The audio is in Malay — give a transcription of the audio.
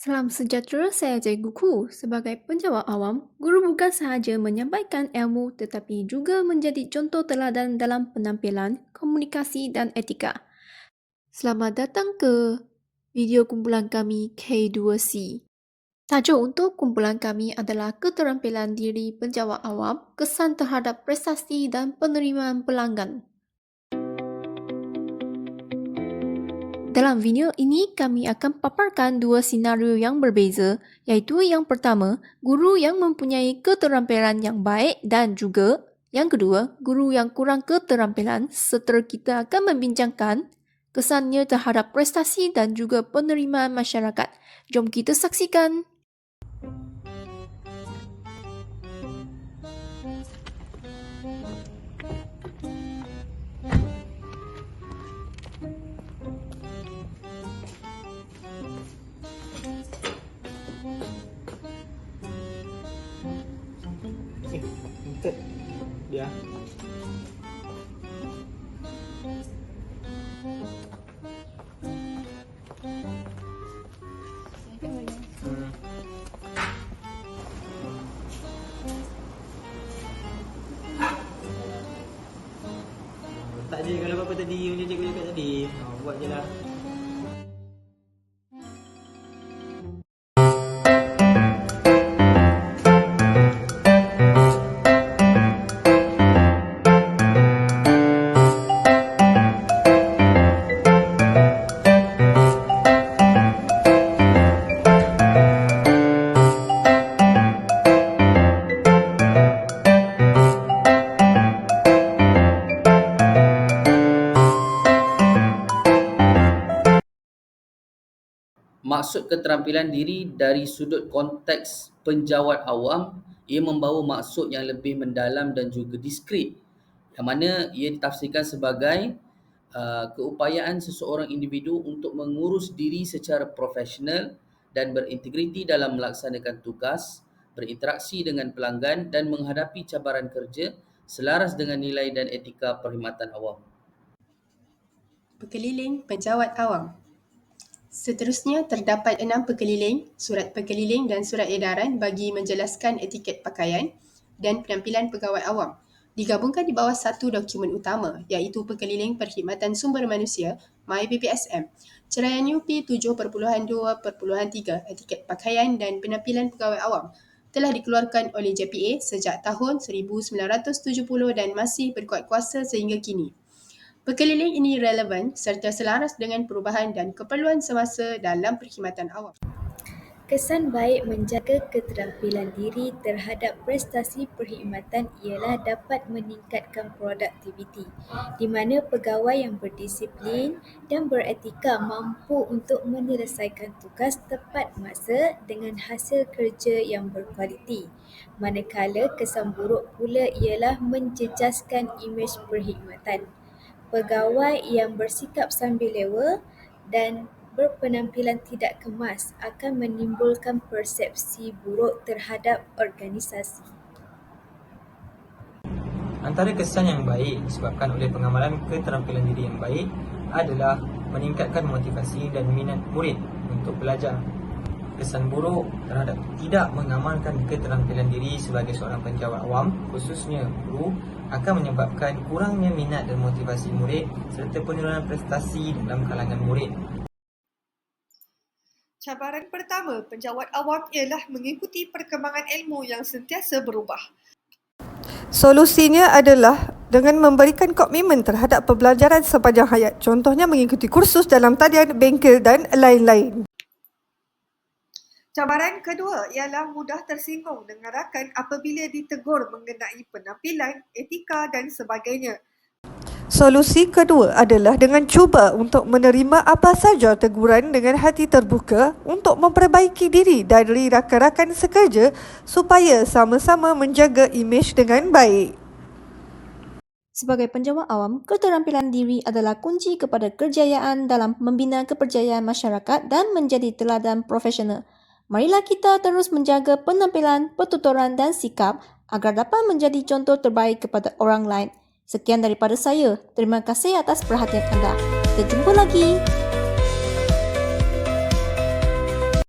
Salam sejahtera, saya Cikgu Ku. Sebagai penjawat awam, guru bukan sahaja menyampaikan ilmu tetapi juga menjadi contoh teladan dalam penampilan, komunikasi dan etika. Selamat datang ke video kumpulan kami K2C. Tajuk untuk kumpulan kami adalah keterampilan diri penjawat awam, kesan terhadap prestasi dan penerimaan pelanggan. Dalam video ini, kami akan paparkan dua senario yang berbeza, iaitu yang pertama, guru yang mempunyai keterampilan yang baik dan juga yang kedua, guru yang kurang keterampilan serta kita akan membincangkan kesannya terhadap prestasi dan juga penerimaan masyarakat. Jom kita saksikan. Eh, Hmm. Tak je kalau apa-apa tadi macam cikgu cakap tadi. Ha, buat je lah. Maksud keterampilan diri dari sudut konteks penjawat awam ia membawa maksud yang lebih mendalam dan juga diskret yang mana ia ditafsirkan sebagai uh, keupayaan seseorang individu untuk mengurus diri secara profesional dan berintegriti dalam melaksanakan tugas, berinteraksi dengan pelanggan dan menghadapi cabaran kerja selaras dengan nilai dan etika perkhidmatan awam. Pekeliling penjawat awam. Seterusnya terdapat enam pekeliling, surat pekeliling dan surat edaran bagi menjelaskan etiket pakaian dan penampilan pegawai awam. Digabungkan di bawah satu dokumen utama iaitu Pekeliling Perkhidmatan Sumber Manusia MyPPSM. Ceraian UP 7.2.3 Etiket Pakaian dan Penampilan Pegawai Awam telah dikeluarkan oleh JPA sejak tahun 1970 dan masih berkuat kuasa sehingga kini. Pekeliling ini relevan serta selaras dengan perubahan dan keperluan semasa dalam perkhidmatan awam. Kesan baik menjaga keterampilan diri terhadap prestasi perkhidmatan ialah dapat meningkatkan produktiviti di mana pegawai yang berdisiplin dan beretika mampu untuk menyelesaikan tugas tepat masa dengan hasil kerja yang berkualiti. Manakala kesan buruk pula ialah menjejaskan imej perkhidmatan. Pegawai yang bersikap sambil lewa dan berpenampilan tidak kemas akan menimbulkan persepsi buruk terhadap organisasi. Antara kesan yang baik disebabkan oleh pengamalan keterampilan diri yang baik adalah meningkatkan motivasi dan minat murid untuk belajar. Kesan buruk terhadap tidak mengamalkan keterampilan diri sebagai seorang penjawat awam, khususnya guru, akan menyebabkan kurangnya minat dan motivasi murid serta penurunan prestasi dalam kalangan murid. Cabaran pertama penjawat awam ialah mengikuti perkembangan ilmu yang sentiasa berubah. Solusinya adalah dengan memberikan komitmen terhadap pembelajaran sepanjang hayat. Contohnya mengikuti kursus dalam talian, bengkel dan lain-lain. Cabaran kedua ialah mudah tersinggung dengan rakan apabila ditegur mengenai penampilan, etika dan sebagainya. Solusi kedua adalah dengan cuba untuk menerima apa saja teguran dengan hati terbuka untuk memperbaiki diri dari rakan-rakan sekerja supaya sama-sama menjaga imej dengan baik. Sebagai penjawat awam, keterampilan diri adalah kunci kepada kejayaan dalam membina kepercayaan masyarakat dan menjadi teladan profesional. Marilah kita terus menjaga penampilan, pertuturan dan sikap agar dapat menjadi contoh terbaik kepada orang lain. Sekian daripada saya. Terima kasih atas perhatian anda. Kita jumpa lagi.